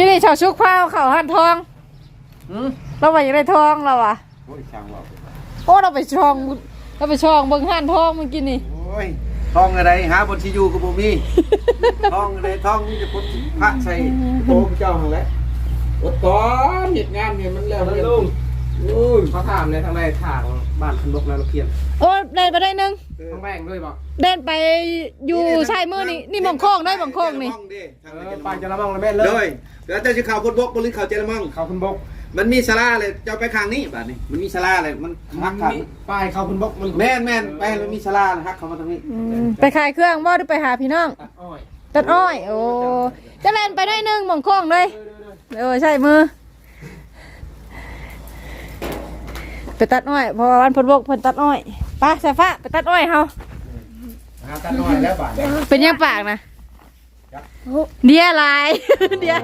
กินนี่ชาวชุกพ้าวเขาหันทองอืมเราไปยังได้ทองเราอะโอ้ยช่างว่าโอ้เราไปช่องเราไปช่องเบิ่งหันทองเมื่อกี้นี่โอ้ยท้องอะไรหาบนที่อยู่กับบ่มีท้องอะไรท้องมีแต่พุทธพระใส่โตพระเจ้าหั่นแหละอดก่อนเหตุงานเนี่ยมันแล้วมันเรียนลุงโอ้ยเขาถามเลยทางใดทางบ้านคันบกนาลูกเขียนโอ้เดินไปได้หนึง ทางแบ่งด้วยบอกเดินไปอยู่ชายมือนี่นี่หมองโค้งได้หมองโค้งนี่เด้ทางเอไหนอจะปาปานจะจะระมังระแม่นเลเลยยแล้วเจ้าจะข่าวพุทธบกบริข่าวเจรมังเขาคันบกมันมีศาลาเลยเจ้าไปข้างนี้บาดนี้มันมีศาลาเลยมันฮักข้างมีป้ายเขาคันบกมันแม่นแม่นไปมันมีศาลาฮักเข้ามาทางนี้อืมไปขายเครื่องบ่หรือไปหาพี่น้องตัดอ้อยตัดอ้อย โอ้จะเล่นไปได้หนึงหมองโค้งเลยเออใช่มือ ไปตัดอ้อยเพราะว่าวันพุธบกเพิ่นตัดอ้อย ไปสายฟ้าไปตัดอ้อยเฮาหาตัดน้อยแล้วบาดนี้เป็นยังปากนะเดียลายเดีย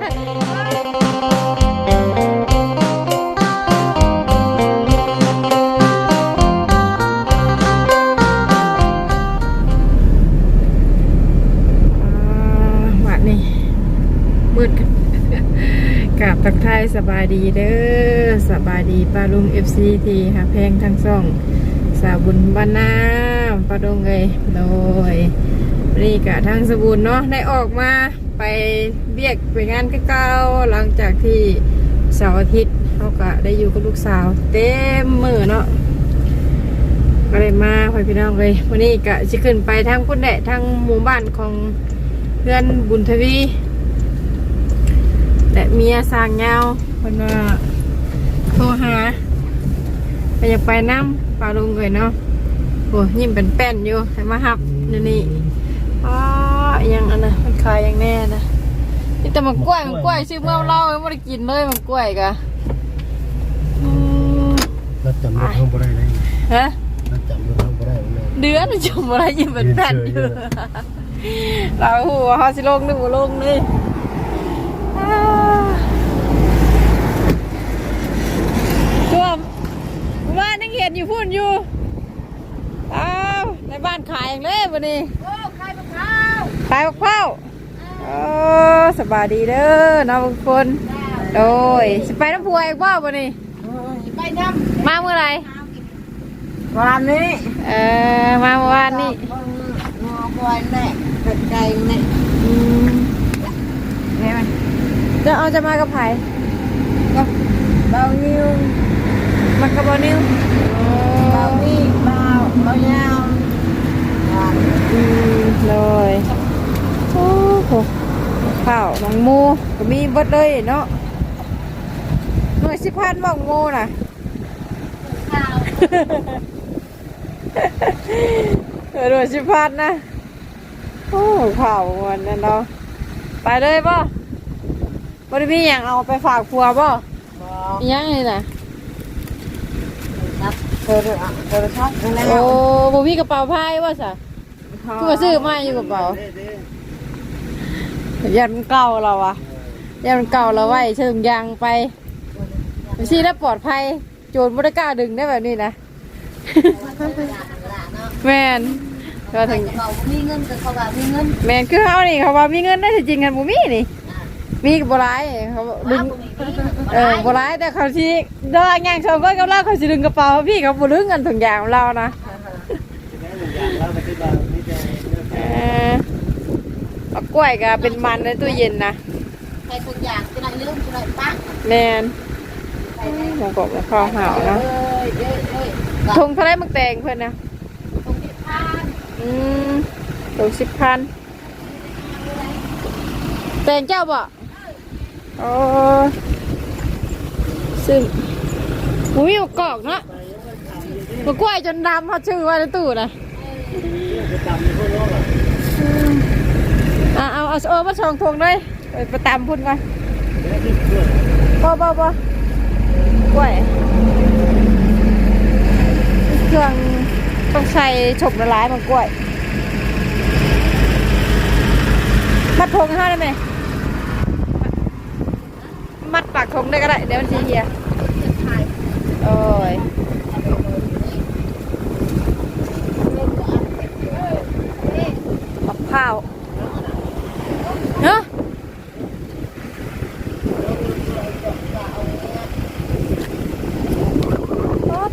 อ่าหวัดนี่มืดกับทักทายสบายดีเด้อสบายดีป้าลุงเอฟซีทีหาแพงทั้งสอง สาบุญบ้านน้ำปลาดงเลยโดยนี่กะทางสบุญเนาะได้ออกมาไปเบียกไปงานเก่าหลังจากที่เสาร์อาทิตย์เขาก็ได้อยู่กับลูกสาว เต็มมือเนาะก็เลยมาพ่อพี่น้องเลยวันนี้กะจะขึ้นไปทางพุ่นแดะทางหมู่บ้านของเพื่อนบุญทวีและเมียสร้างเงาคนว่าโทรหา ไปอยากไปน้ำปลาลุงเลยเนาะโอ้ยิ้มเป็นแป้นอยู่ให้มาหับนี่นี่อ๋อยังอันนะมันขายยังแน่นะนี่แต่มันกล้วยมันกล้วยซื้อเมื่อเราไม่ได้กินเลยมันกล้วยกะอืมเราจำรถห้องบ่ได้เลยฮะเราจำรถห้องบ่ได้เลยเดือนจมอะไรยิ้มเป็นแป้นอยู่เราหัวเขาสิลงนึกว่าลงนี่อ้าวท่วมบ้านยังเห็น อยู่พูนอยู่อ้าวในบ้านขายอย่างเลยวันนี้ขายมะพร้าวขายมะพร้าวโอ้สบายดีเด้อน้องทุกคนโดยสิไปน้ำพวยอีกว่าวันนี้ไปน้มาเมื่อไหรำวันนี้เออมาเมื่อวานนี่งอคอยแน่เป็ดไก่แน่อืมใช่ไหมจะเอาจะมากับไผ่เบานิ้วมากับบอนิว เบานี่เบาเบายาว อืมเลยโอ้โหข้าวมังมูก็มีเบิดเลยเนาะหน่วยสิพันมังมูน่ะข้าวเออหน่วยสิพันนะโอ้ข้าวมันนั่นเนาะไปเลยป่ะบ่ได้มีอย่างเอาไปฝากครัวป่ะบอมีหยังนี่น่ะครับเธอเธอชอบนั่นแหละโอ้บ่มีกระเป๋าพายว่าซะ คือว่าซื้อมาอยู่กระเป๋ายันมันเก่าเราอะยันมันเก่าเราไว้เชิงยางไปไปซี่แล้วปลอดภัย โจรบ่ได้กล้าดึงได้แบบนี้นะแมนก็ถึงเขามีเงินกับเขาแบบมีเงินแมนคือเขานี่เขาว่ามีเงินได้แต่จริงกันบ่มีนี่มีก็บ่ร้ายเขาดึงเออบ่ร้ายแต่เขาสิเดินย่างชมก็กับเราเขาสิดึงกระเป๋าพี่เขาบ่ดึงเงินถุงยางของเรานะ เออเอากล้วยก็เป็นมันในตู้เย็นนะใครทุกอย่างจะไหนลืมจะไหนปักแมนหมูกรอบกับข้าวหาวเนาะเอ้ยเอ้ยเอ้ยทงเท่าไรมักแตงเพื่อนนะตรงที่พานอืมทงสิบพันแตงเจ้าบ่โอ้ซึ่งหมูมีมะกอกเนาะมะกล้วยจนดำเขาชื่อว่าในตู้นะ อืมอะเอาเอาเอามาสองทงเลยไปตามพุ่นก่อนบ่บ่บ่กล้วยเครื่องต้องใช้ฉบละลายมันกล้วยมัดทงให้าได้ไหมมัดปากทงได้ก็ได้ เดี๋ยวมันสีเหียโอ้ย เนะ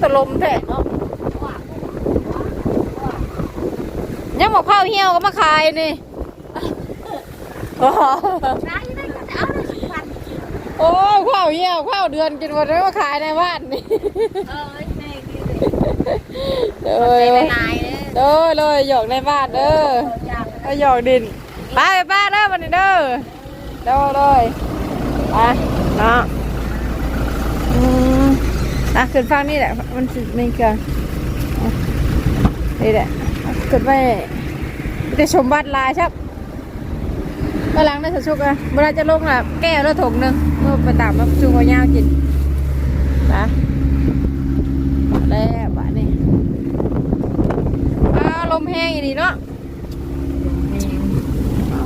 ตะลมแท้เนาะยังบอกข้าวเหี่ยวก็มาขายนี่โอ้ข้าวเหี่ยวข้าวเดือนกินหมดแล้วมาขายในบ้านนี่เออเลยเลยหยอกในบ้านเด้อหยอกดิน ไปไปบ้าน เด้อเด้อเลยไปเนาะอืมอะขึ้นฟังนี่แหละ มันสิไม่เกินอะนี่แหละขึ้นไปจะชมบ้านลายครับเมื่อหลังได้สะชุกอะเวลาจะลงอะแก้วแล้วถงหนึ่งเมื่อไปตามมาจุงเอายาวกินนะแล้วบ้านนี้ลมแห้งอีดีเนาะ อ๋อ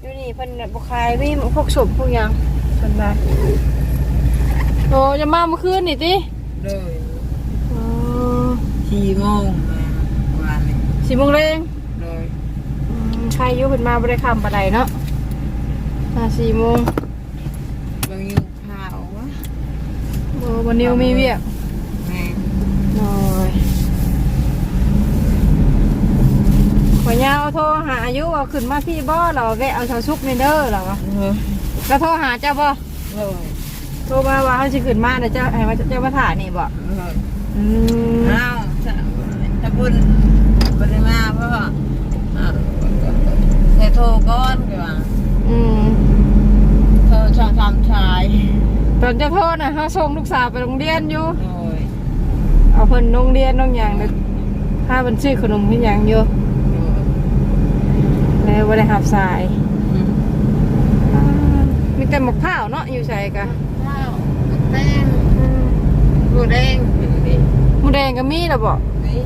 อยู่นี่ เพิ่นน่ะบ่ขายมีพวกสมพวกหยังเพิ่นว่าโอ้จะมาเมื่อคืนนี่ติเลยอ๋อสี่โมงมาวันนี้สี่โมงแรงเลยอืมใครอยู่เพิ่นมาบ่ได้คำปานใดเนาะมาสี่โมงบางอยู่ข้าววะโอ้วันนี้มีเวียก แม่ น้อยข อยาวโทรหาอายุว่าขึ้นมาพี่บ่เหรอแวะเอาชาวซุกในเด้อเหรอเลยแล้วโทรหาเจ้าบ่เลยโทรมาว่าเขาสิขึ้นมาเดี๋ยวเจ้าให้ว่าเจ้ามาถ่ายนี่บ่เลยอืมอ้าวจะถ้าบุญบุญมาเพราะว่าอ่าเคยโทรก้อนก่อนอืมโทรช่องทำชายตอนจะโทษนะเขาส่งลูกสาวไปโรงเรียนอยู่เลยเอาเพิ่นโรงเรียนน้องอย่างเลยถ้าเป็นชื่อขนมที่ยังอยู่ แล้วบ่ได้หับสายอ่ามีแต่หมกข้าวเนาะอยู่ใส่กะข้าวแป้งบูแดงเป็นนี่หมูแดงก็มีแล้วบ่นี่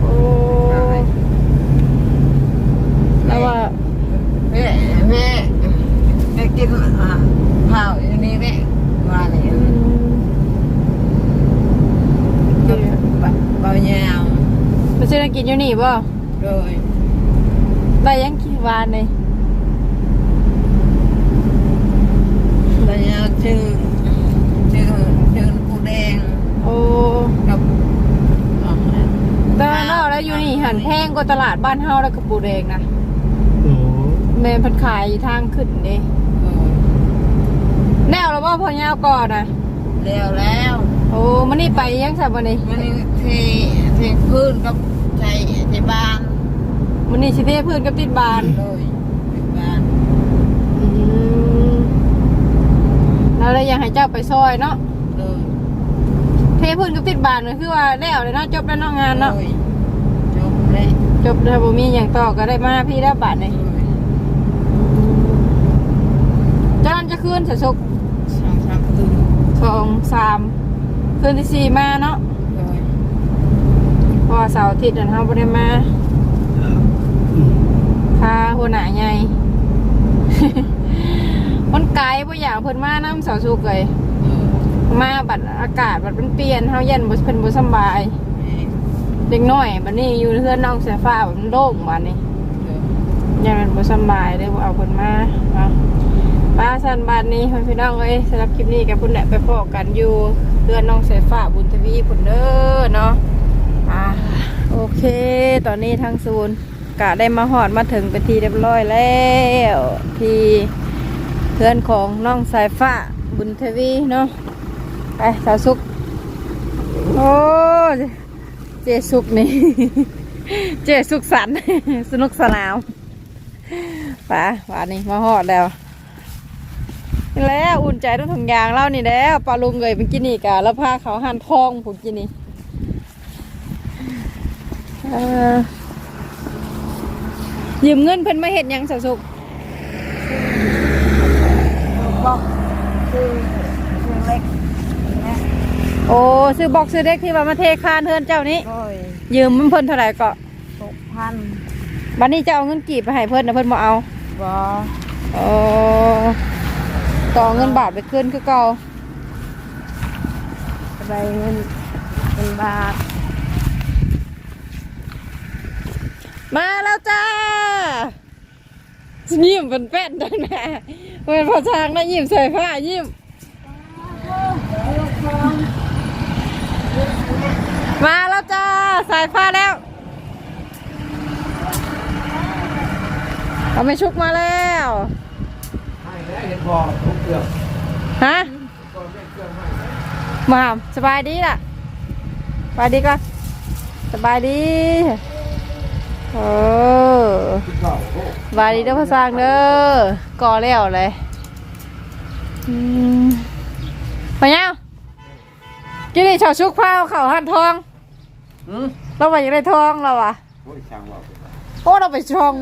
โอ้แล้วว่าแม่แม่แม่กินอ่าข้าวอยู่นี่แม่ว่านี่อืมก็เบาๆยาวมาซื้อกินอยู่นี่บ่เลย ได้ยังกี่วานนี่เบาๆชื่อชื่อชื่อปูแดงโอ้กับอ่าแต่ว่าเนาะแล้วอยู่นี่หันแพงกว่าตลาดบ้านเฮาแล้วก็ปูแดงนะโอ้แม่นเพันขายทางขึ้นเด้เออแนวแล้วว่าพอยาวก่อนนะเร็วแล้ว โอ้มันนี่ไปยังสับวันนี้มันนี่เทเทพื้นกับใจใจบ้าน มันนี่ชิเทพื้นกับติดบานเลยติดบ้านอืมแล้วเลยอยากให้เจ้าไปซอยเนาะเลยเทพื้นกับติดบานก็คือว่าแล้วเลยเนาะจบแล้วเนาะงานเนาะเลยจบเลยจบแล้วบ่มีอย่างต่อก็ได้มาพี่ได้บาทนี่จานจะคืนสะสกสองสามตัวสองสามคืนที่สี่มาเนาะเลยเพราะว่าเสาร์อาทิตย์นั่นเฮาบ่ได้มา พาหัวหน้าใหญ่มันไกลบ่อยากเพิ่นมาน้ำเสาสุกเลยมาบัดอากาศบัดมันเปลี่ยนเฮาเยันบ่เพิ่นบ่สบาย เด็กน้อยบัดนี้อยู่เฮือนน้องสายฟ้าบัดมันโล่งบัดนี้เยยันมันบ่สบายเลยบ่เอาเพิ่นมาเนาะป้าสันบัดนี้เพิ่นพี่น้องเอ้ยสำหรับคลิปนี้กับพุ่นแหละไปพบกันอยู่เฮือนน้องสายฟ้าบุญทวีพุ่นเด้อเนาะอ่าโอเค ตอนนี้ทางศูนย์ กะได้มาฮอดมาถึงเป็นทีเรียบร้อยแล้วที่เพื่อนของน้องสายฟ้าบุญทวีเนาะไปสาวสุกโอ้เจสุกนี่ เจสุกสันสนุกสนานไป่ะวันนี้มาหอดแล้วนี่แล้วอุ่นใจต้องถุงยางเล่านี่แล้วปลาลุงเลยเป็นกินนี่กะแล้วพาเขาหั่นทองผมกินนี่เออ ยืมเงินเพิ่นมาเห็ดหยังสะสุกบอกคือคือเล็กเนี่ยโอ้ซื้อบอกซื้อเด็กที่ว่ามาเทคานเทือนเจ้านี้โอ้ยยืมมันเพิ่นเท่าไหร่ก็หกพันบัดนี้จะเอาเงินกีบไปให้เพิ่นนะเพิ่นบ่เอาบอเออต่อเงินบาทไปขึ้นคือเก่าอะไรเงินเป็นบาท มาแล้วจ้า ยิ้มเป็นแป้นดังแน่เป็นพอช้างนะยิ้มใส่ผ้ายิ้มมาแล้วจ้าสายฟ้าแล้วเอาไม่ชุกมาแล้วให้แล้วเห็นพอทุกเกือบฮะมาสบายดีล่ะสบายดีก่อนสบายดี เออทุกเก่าโอ้สบายดีเด้อพ่อสร้างเด้อก่อแล้วเลยอืมไปยังกินนี่ชาวชุกเผาเขาหันทองหืมเราไปยังได้ทองเราอะโอ้ยช่างว่าไปโอ้เราไปช่อง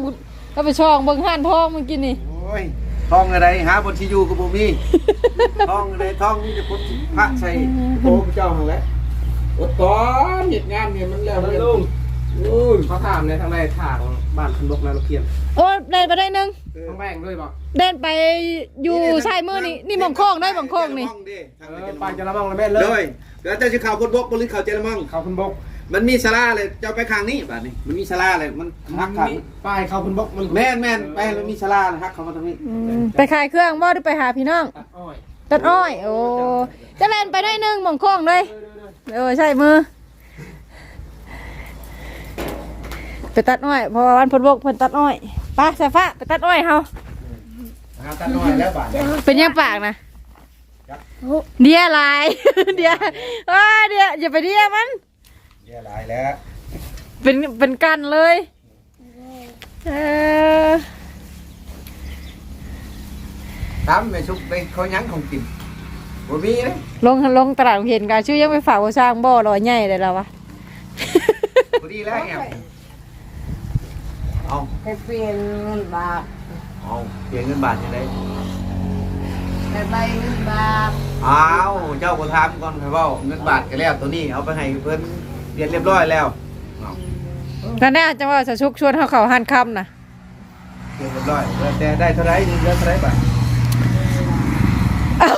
เราไปช่องเบิ่งหันทองเมื่อกี้นี่โอ้ยท้องอะไรหาบนที่อยู่กับผมมีท้องอะไรท้องนี่จะพุทธพระใส่โอ้พระเจ้าหังแล้วอดก่อนเหตุงานเนี่ยมันแล้วมันเรียนลุง โอ้ยเขาถามในทางใดทางบ้านพันบกนาโนเคียนโอ้เดินไปได้นึงต้องแบ่งด้วยบอกเดินไปอยู่ชายมือนี่นี่หมองโค้งได้หมองโค้งนี่ห้องดิเออไปจะระวังระแม่นเลเลย ยแล้วเจ้าจะข่าวคนบกบหรือข่าวเจรมังเขาพันบกมันมีสลาเลยเจ้าไปข้างนี้บ้านนี้ มันมีสลาเลยมันหักข้างป้ายเขาพันบกมันแม่นแม่นไปแล้วมีสลาเลยหักเข้ามาตรงนี้อืมไปขายเครื่องบ่หรือไปหาพี่น้องตัดอ้อยตัดอ้อย โอ้จะเล่นไปได้นึงหมองโค้งเลยเออใช่มือ ไปตัดอ้อยเพราะว่าวันพลบกเพิ่นตัดอ้อยไปสายฟ้าไปตัดอ้อยเฮาหาตาน้อยแล้วบ้านเป็นยังปากนะเดียลาย เดียอ้าเดียอย่าไปเดียมัน เดี๋ยวหลายแล้วเป็นเป็นกันเลยเออทำไม่ชุบไปเขายังของกินบ่มีเลยลงลงตลาดเห็นกันชื่อยังไปฝากว่าสร้างบ่อลอยใหญ่เลยแล้ววะ บ่ดีแล้วแอม เอาให้เปลี่ยนเงินบาทเอาเปลี่ยนเงินบาทยังไงไปใบเงินบาทอ้าวเจ้าก็ถามก่อนครับว่าเงินบาทก็แล้วตัวนี้เอาไปให้เพิ่นเรียนเรียบร้อยแล้วเอานั่นแน่จังว่าจะชุกชวนเขาเขาหันคำนะเรียนเรียบร้อยแล้วแต่ได้เท่าไหร่เดือนเท่าไหร่บาทเอา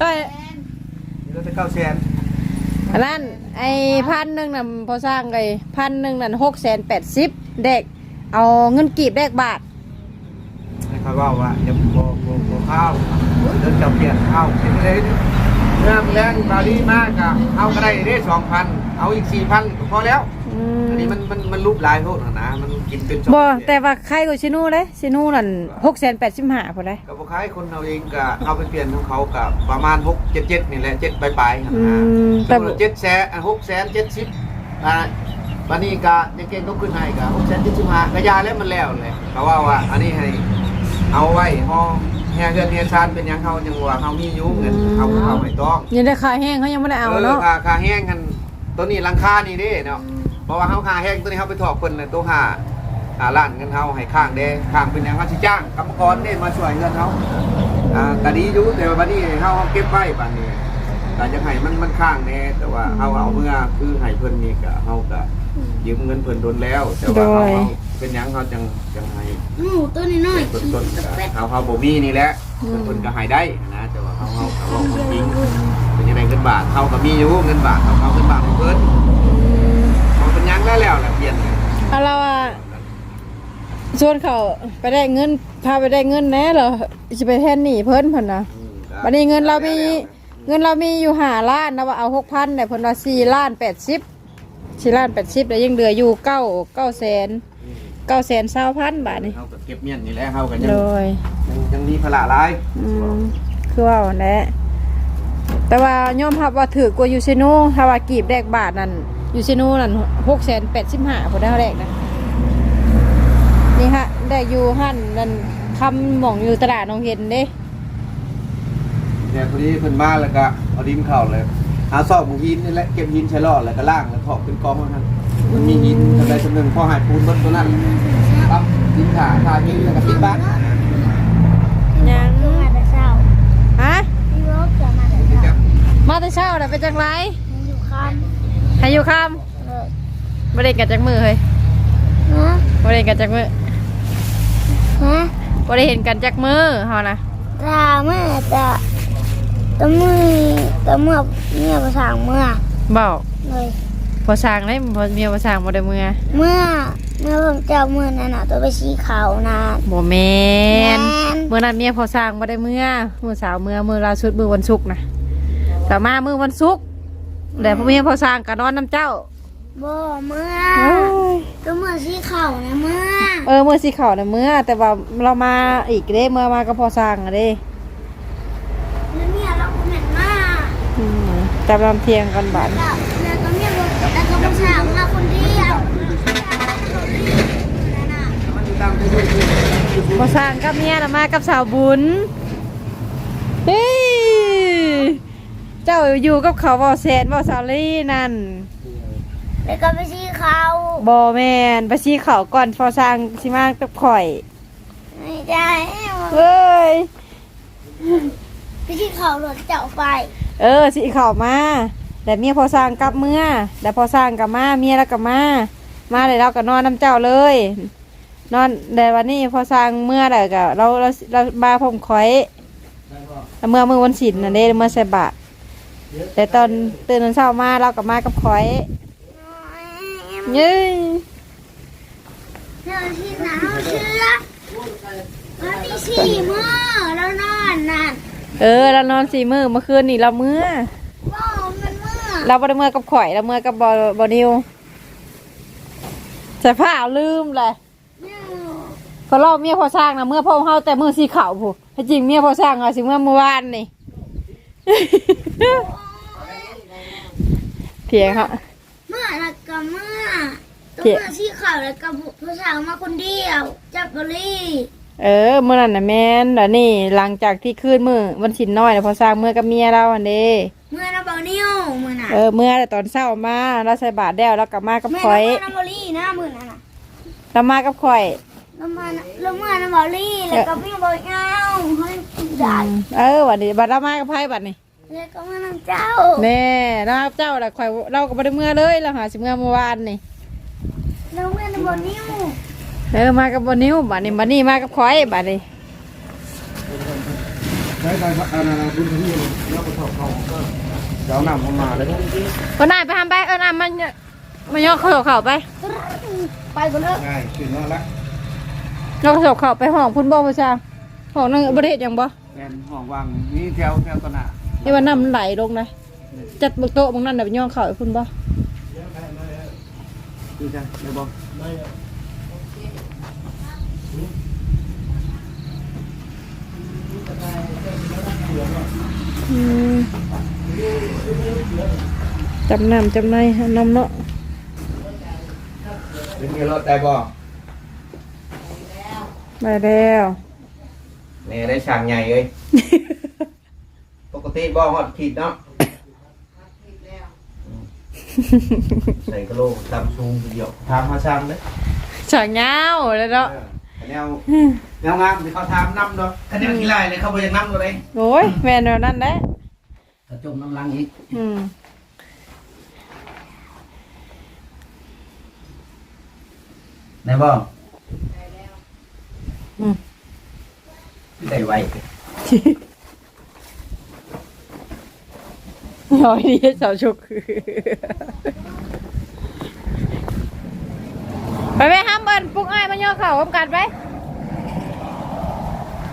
เฮ้ยเดือนละเก้าแสน อันนั้นไอ้พันหนึ่งน่ะพอสร้างไอ้พันหนึ่งนั่นหกแสนแปดสิบเด็ก เอาเงินกีบแดกบาทให้เขาว่าว่าจะบ่บ่บ่ข้าวเดินจับเปลี่ยนข้าวเป็นไรเรื่องแรงบาลีมากอะเอาก็ได้ได้สองพันเอาอีกสี่พันพอแล้ว อืมอันนี้มันมันมันรูปลายโทษนะมัน กินเป็นสองบ่เดือนแต่ว่าใครก็ชินูเลยชินูนั่นหกแสนแปดสิบห้าพอได้กับพวกค้ายคนเราเองก็เอาไปเปลี่ยนของเขากับประมาณหกเจ็ดเจ็ดนี่แหละเจ็ดปลายๆครับอืนะมแต่แต่เจ็ดแสนหกแสนเจ็ดสิบอ่าวันนี้ก็ยังเก่งต้องขึ้นให้กับหกแสนเจ็ดสิบห้ากระยาแล้วมันแล้วเลยเขาว่าว่าอันนี้ให้เอาไว้ห้องแห่เงินเฮียชานเป็นหยังเขายังว่าเขามีอยู่เงินเขาเขาไม่ต้องยังได้ขายแห้งเขายังไม่ได้เอาเนาะค่าค่าแห้งกันตัวนี้ราคานี่เด้เนาะเพราะว่าเขาค่าแห้งตัวนี้เขาไปถอกคนเลยตัวค่า อ่าล้านเงินเขาให้ข้างเด้ข้างเป็นหยังเขาสิจ้างกรรมกรเด้มาช่วยเงินเขาอ่าก็ดีอยู่แต่ว่าบัดนี้เขาเอาเก็บไว้บัดนี้แต่จะให้มันมันข้างแน่แต่ว่าเขาเอาเมื่อคือให้เพิ่นนี่ก็เขาก็ยืมเงินเพิ่นโดนแล้ว แต่ว่าเขาเอาเป็นหยังเขาจังจังให้หนูตัวนี้น้อยต้นต้นๆก็เขาเขาบ่มีนี่แหละเพิ่นเพิ่นก็ให้ได้นะแต่ว่าเขาเขาเขาเอาของจริงเป็นยังไงเงินบาทเขาก็มีอยู่เงินบาทเขาเขาเงินบาทของเพิ่นเขาเป็นหยังแล้วแล้วแหละเปลี่ยนเลยเอาเรา อะชวนเขาไปได้เงินพาไปได้เงินแน่เหรอจะไปแทนหนีเพิ่นเพิ่นนะวันนี้เงินเรามีเงินเรามีอยู่ห้าล้านนะว่าเอาหกพันแต่เพิ่นว่าสี่ล้านแปดสิบสี่ล้านแปดสิบแล้วยังเหลืออยู่เก้าเก้าแสนเก้าแสนเศร้าพันบาทนี่เขาก็เก็บเมียนนี่แหละเขาก็ยังโดยยังยังมีภาระหลายอืมคือว่าแหละแต่ว่ายอมรับว่าถือกว่ายูซิโนถ้าว่ากีบแรกบาทนั่นยูซิโนนั่นหกแสนแปดสิบห้าพอได้แรกนะนี่ฮะ ได้อยู่หั่นนั่นคำหม่องอยู่ตลาดน้องเห็นเด้แต่พอดีเพิ่นมาแล้วก็เอาดินเข้าเลยหาซอกหมูหินนี่แหละเก็บหินใช้ล่อแล้วก็ล่างแล้วถอกเป็นกองมันนั่นมันมีหินอะไรจำหนึ่งพอหายปูนบนตัวนั้นปั๊บดินขาทาหินแล้วก็ติดบ้านยังมาแต่เช้าฮะพี่รถจะมาแต่เช้ามาแต่เช้าแต่เป็นจังไรอยู่ค่ให้อยู่ค่ำเลยำไม่ได้กันจากมือเฮ้ยฮะไม่ได้กันจากมือ ฮะไม่ได้เห็นกันจากมือเฮานะตาแม่ตาตะมือตะเมื่อเมื่อภาษาเมื่อบอกเลยพอสร้างได้พอเมียพอสร้างบ่ได้มือเมื่อเมื่อผมเจ้ามือนั่นน่ะตัวไปชี้เขานะบ่แมนแม่นเมื่อนั้นเมียพอสร้างบ่ได้มือมือสาวมือมือล่าสุดมือวันศุกร์นะแต่มามือวันศุกร์แต่พ่อแม่พอสร้างก็นอนน้ำเจ้า บ่เมื่อเอ้ยก็เมื่อสีเข่านะเมื่อเออเมื่อสิเขาน่ะเมื่อ แต่ว่าเรามาอีกเด้เมื่อมาก็พอสร้างอะเด้แล้วเนี่ยเราก็เหม็นมากอืมจับลำเทียงกันบาดแล้วแล้วก็เนี่ยแล้วก็มาสั่งมาคนเดียวนั่นน่ะมันอยู่ตามที่ที่ที่พอสร้างกับเมียน่ะมากับสาวบุญเฮ้ยเจ้าอยู่กับเขาบ่แสนบ่สาวลี่นั่น แล้วก็ไปสีเขาบ่แม่นไปชี้เขาก่อนพอสร้างสิมากับข่อย ไม่ได้เอ้ยไปสีเขารถเจ้าไป เออสิเขามาแต่เมียพอสร้างกลับเมื่อแต่พอสร้างกลับมาเมียแล้วกลับมามาเลยเราก็นอนน้ำเจ้าเลย นอนแต่วันนี้พอสร้างเมื่อแล้วก็เราเราเรามาผมคอยแล้วเมื่อเมื่อวันศิลน่ะเด้เมื่อใส่บาตรแต่ตอนตื่นตอนเช้ามาเรากลับมากับคอย เย้ยเรื่องที่หนาวเชื้อวันที่สี่มื้อแล้วนอนนั่นเออเรานอนสี่มือเมื่อคืนนี่เราเมื่อบ่มันมื้อเราบ่ได้เมื่อกับข่อยเราเมื่อกับบอบอนิวแต่ผ้าลืมเลยเนี่ยพอเราเมียพอสร้างนะเมื่อพ่อเฮาแต่มือสีขาวผู้ให้จริงเมียพอสร้างเอาสิเมื่อเมื่อวานนี่เถียงฮะเมื่อแล้วก็เมื่อตัว เจ๊เมื่อสีขาวแล้วก็บุผู้สาวมาคนเดียวจับบรีเออเมื่อนั้นน่ะแม่นเดี๋ยวนี่หลังจากที่คืนมือวันสินน้อยแล้วพอสร้างเมื่อกับเมียเราอันเด้เมื่อนาบอนิวมื่อน่ะเออเมื่อแต่ตอนเช้ามาเราใส่บาตรแล้วแล้วกลับมากับเมื่อข่อยนาบอลี่นะมื่อน่ะน่ะเรามากับข่อยแล้วมาแล้วเมื่อนาบอลี่แล้วก็พี่บอกเงาเฮ้ยได้เออวันนี้บัดเรามากับไพ่บัดนี่แล้วก็มาน้ำเจ้าแน่นะครับเจ้าแต่ข่อยเราก็บ่ได้เมื่อเลยเราหาสิเมื่อเมื่อวานนี่ แล้วเมื่อนาบอนิวเออมากับบนิ้วบัดนี้บัดนี้มากับข่อยบัดนี้ใช้ไปเอานาบุญที่เราไปถอดเขาก็เดี๋ยวนำเข้ามาเลยก็นายไปทำไปเออนายมันมันยกเขาเข่าไป ไปก็เลิกง่ายขึ้นแล้วละยกเขาเข่าไปห้องพุ่นบ่ประชาห้องนั่งบริเวณยังบ่แอนห้องวางนี่แถวแถวตนาที่ว่าน้ำมันไหลลงเลยจัดบกโต๊ะบางนั่นแบบย่องเข่าไปพุ่นบ่ ดูจ้ะเดี๋ยวบอกอืมจำน้ำจำในให้น้ำเนาะเป็นไงรถได้บ่ไปแล้วนี่ได้ช่างใหญ่เลยปกติบ่ฮอดขีดเนาะ ใส่กระโหลกตามซูงทีเดียวทำมาช่างเลยฉากเงาเลยเนาะแนวแนวงามที่เขาทำน้ำเนาะคะแนนกี่ไรเลยเขาบอกยังน้ำเลยโอ้ยแม่นแบบนั้นแหละกระจมน้ำลังอีกอืมได้บ่อืมได้ไว น้อยดีสาวชุกไปไปห้ามเบินปลุกอ้ายมันย่อเข่าพร้อมกันไป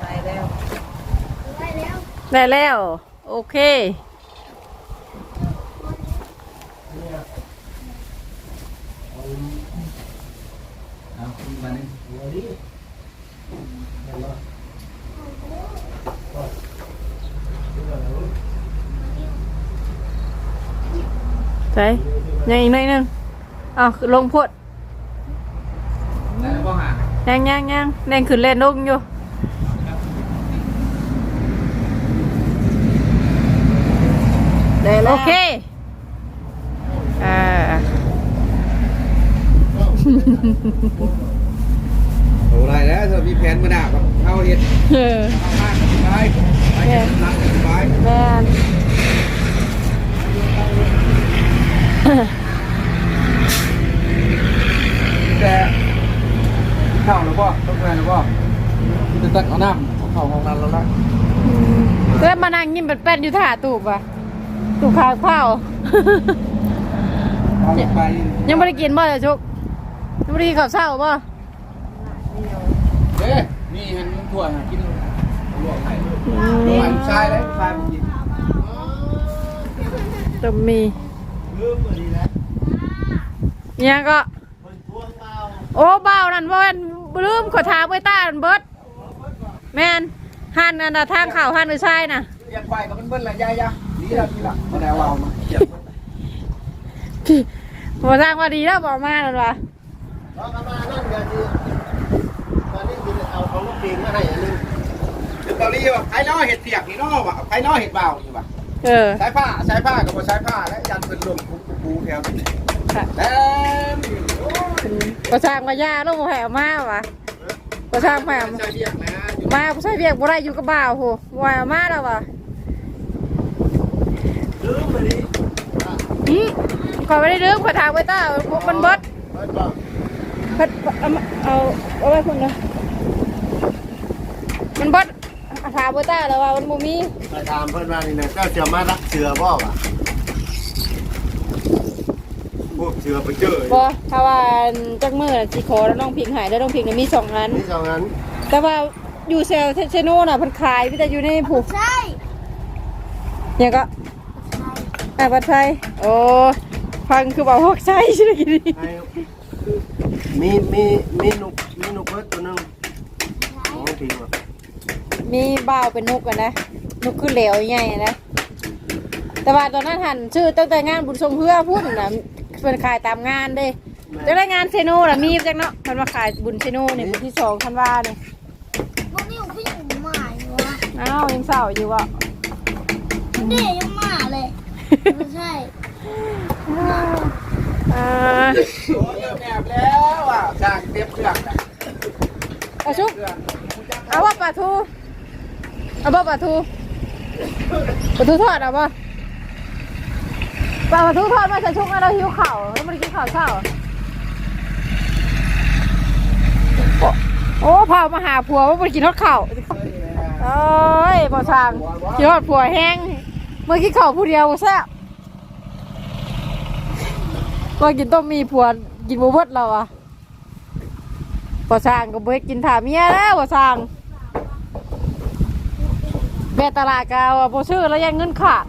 ไปแล้วไปแล้วได้แล้ว โอเคอามานี่ ใช่ยังอีกหน่อยหนึงเอาขึ้นลงพดได้บ่หายังยังยังแดงขึ้นเล่นลงอยู่ได้แล้โอวเคอ่าโอ้ไรแล้วเธอมีแผนมาหน้ากับเข้าเฮ็ด เออ เอามากสบายไปเฮ็ดหลังสบาย แม่น แต่เข้าแล้วบ่ต้องแม่แล้วบ่จะ ตักเอาน้ำเข้าห้องนั้นแล้วละเพื่อนมานั่งยิ้มเป็นๆอยู่ท่าตูบอะตูบขาวเผาเอาไปยังไม่ได้กินบ่เลยชุกยังไม่ได้กินข้าวเช้าบ่เด้นี่เห็นถั่วหากินลวกให้ลวกให้ชายเลยชายบ่กินจะมียังก็ โอ้เบานั่นบ่แม่นลืมขอถาไว้ตาเบิด แม่นหันอันน่ะทางเข่าหันหรือใช่น่ะเรียกควายกับมันเบิ้ลละยายยะนี่ละนี่ละมาแล้วเอามาเก็บพี่บ่สร้างว่าดีแล้วบ่มาแล้วว่ะเราก็มานั่นก็คือตอนนี้คือเอาของลูกปีงมาให้อันนึงเดี๋ยวเกาหลีว่ะไอ้น้อเห็ดเปียกนี่น้อว่ะไอ้น้อเห็ดเบานี่ว่ะเออใช้ผ้าใช้ผ้ากับบ่ใช้ผ้าแล้วยันเป็นลมปูปูแถวนี้ค่ะแต้มบ่สร้างว่าย่าลูกบ่ให้เอามาว่ะบ่สร้างแม่ใช้เรียกนะอยู่ มาบ่ใช่เรียกบ่ได้อยู่กับบ่าวโหบ่ให้เอามาแล้วว่ะลืมไปดิอืมขอยบ่ได้ลืมขอยถามไว้ตามันเบิดเปิดบอกเพิ่นเอามาเอาเอาไว้พุ่นเนาะมันเบิดเอาถามไว้ตาแล้วว่ามันบ่มีไปถามเพื่อนว่านี่นะเจ้าเสือมารักเสือบ่วะพวกเชือไปเจอบ่ถ้าว่าจักมื้อน่ะสิขอแล้วน้องพิงให้แล้วน้องพิงน่ะมีสองอันนี่สองนั้นแต่ว่า อยู่เซลเชโน่น่ะเพิ่นขายพี่แต่อยู่ในผูกใช่เนี่ยก็อะบัดไทยโอ้ฟังคือบอกพวกใช่ใช่ไหมกินนี่ให้มีมีมีนุกมีนุกเพิ่ตัวหนึงของลูกปีงว่ะมีบ่าวเป็นนกกันนะนกคือเหลวใหญ่อะนะแต่ว่าตอนนั้นหันชื่อตั้งแต่งานบุญทรงเพื่อพูดน่ะเพิ่นขายตามงานเด้จะได้งานเซโน่น่ะมีจังเนาะเพิ่นมาขายบุญเซโน่นี่บุญที่สองธันวาเนี่ย อยู่วะอ้าวยังเศร้าอยู่อะเด็กยังหมาเลยไม่ใช่อ่าโอ้ยเริ่มแอบแล้วอะจ้างเตรียมเครื่องนะเอาชุบเครื่องเอาว่าปลาทูเอาบ่ปลาทูปลาทูทอดเอาบ่ปลาทูทอดมาใส่ชุกแล้วเราหิวข้าวแล้วมันกินข้าวเช้าโอ้พามาหาผัวว่ามันกินทอดข้าว เอ้ยบ่สั่งกินทอดผัวแห้งเมื่อกินข้าผู้เดียวบ่แซ่บเมื่อกินต้มมีผัวกินบ่เบิดแล้วอะบ่สั่งก็บ่ให้กินถาเมียแล้วบ่สั่งเบตลาดกาวโบชื่อแล้วยังเงินขาด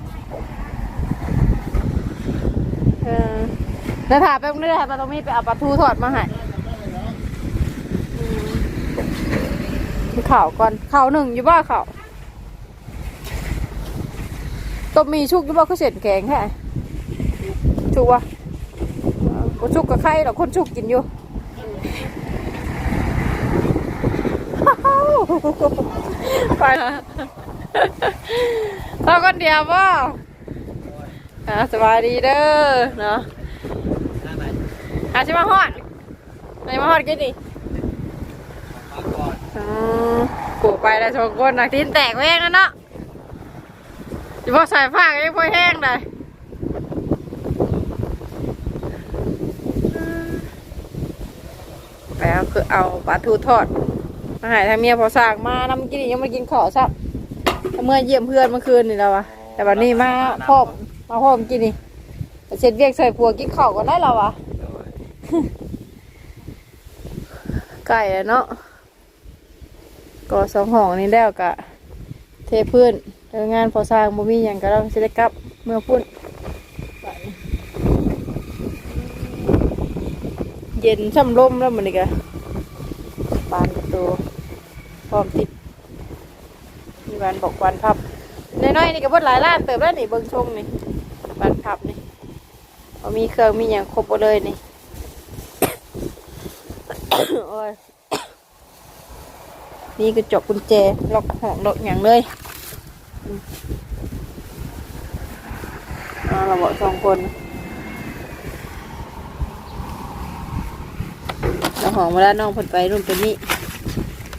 เออแล้วถามไปมึงได้ถามปลาตรงนี้ไปเอาปลาทูทอดมาให้อืมมี ข่าวก่อนข่าวหนึ่งอยู่บ้าข่าวต้มมีชุกอยู่บ้าเขาเสร็จแกงแค่ชุกวะเออบ่ชุกกับใครหรอกคนชุกกินอยู่ไปละเราคนเดียวป่ะอ่าสบายดีเด้อเนาะอาชิมาฮอดไหนมาฮอดกินดิอืมปลูก ไปแล้วสองคนนะตีนแตกแห้งแล้วเนาะจะบอใส่ผ้าก็ยังพอแห้งเลยแล้วคือเอาปลาทูทอดมาหายทางเมียพอสั่งมานำกินอีกยังมากินข้าวซับเมื่อเยี่ยมเพื่อนเมื่อคืนนี่แล้ววะแต่วันนี้มาพ่อมาพ่อมกินนี่เช็ดเวียกใส่ผัวกินข้าวกันได้แล้ววะไก่แล้วเนาะ ก็สองห้องนี้แล้วกะเทพื้นเอองานพอสร้างบ่มีอย่างก็ต้องสิได้กลับเมื่อพุ่นไปเย็นช่ำลมแล้วมันนี่กะบานประตูพร้อมติดมีบานบอกบานพับน้อยๆนี่ก็เบดหลายล้านเติบแล้วนี่เบิ่งชงนี่บานพับนี่พอมีเครื่องมีอย่างครบหมดเลยนี่ โอ้ย นี่กระจกกุญแจล็อกหองล็อกอย่างเลยอืมอ่าเราบอกสองคนเราห้องมาแล้วน้องผลไปรุ่นไปนี่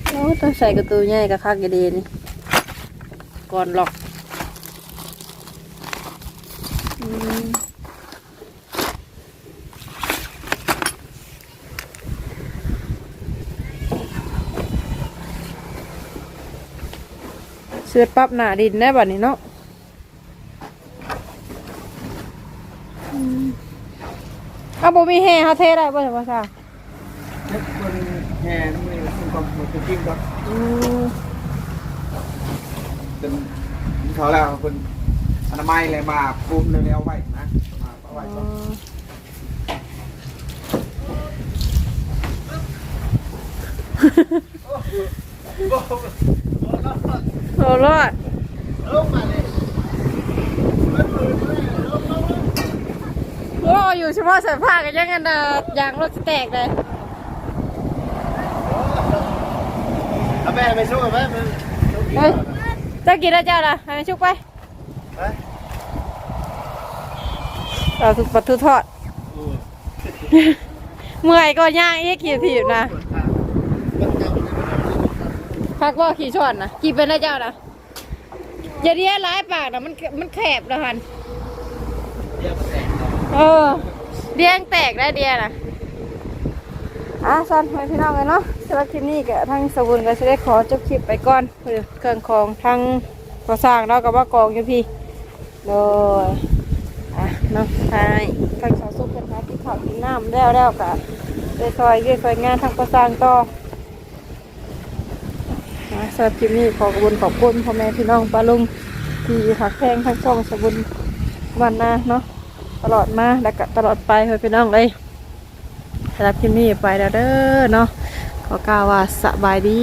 โอ้ต้องใส่กระตูใหญ่กับคักกระเดนก่อนล็อก สื้อปั๊บหน้าดินได้บัดนี้เนาะอืมเอาบ่มีแห่เฮาเทได้บ่ใช่บ่ซ่าเล็กคนแห่นี่มันก็มันจะกิ้งก็อืมเป็นเขาแล้วคนอนามัยเลยมาคุมเลยแล้วไว้นะมาเอาอ๋อ โอ้รอดโอ้อยู่เฉพาะสายผ้ากันยังกันนะยางรถจะแตกเลยเอาแม่ไปสู้กับแม่มันเฮ้ยเจ้ากินแล้วเจ้าล่ะให้มันชุกไปไปเราถูกปัดทุทอด เมื่อยก็ย่างอีกขี่ถีบนะ พักว่าขี่ชอนนะขี่เป็นแล้เจ้านะอย่าเรียร้ายปากนะมันมันแคบนะฮันเออเดียงแตกได้เดียนะอะสันไปพี่น้องกันเนาะสำหรับคลิปนี้ก็ทั้งสบุนก็จะได้ขอจบคลิปไปก่อนเพื่อเครื่องของทั้งก่อสร้างเรากับว่ากองอยู่พี่โดยอะเนาะทายทางสาวสุขเป็นทางที่เขากินน้ำแล้วแล้วกะไปซอยเรียซอยงานทางประสร้างต่อ นะสำหรับคลิปนี้ขอกระบุณขอบคุณพ่อแม่พี่น้องป้าลุงที่หักแพงทั้งช่องสบุญวันนาเนาะตลอดมาและก็ตลอดไปเพื่อพี่น้องเลยสำหรับคลิปนี้ไปแล้วเด้อเนาะขอกล่าวว่าสบายดี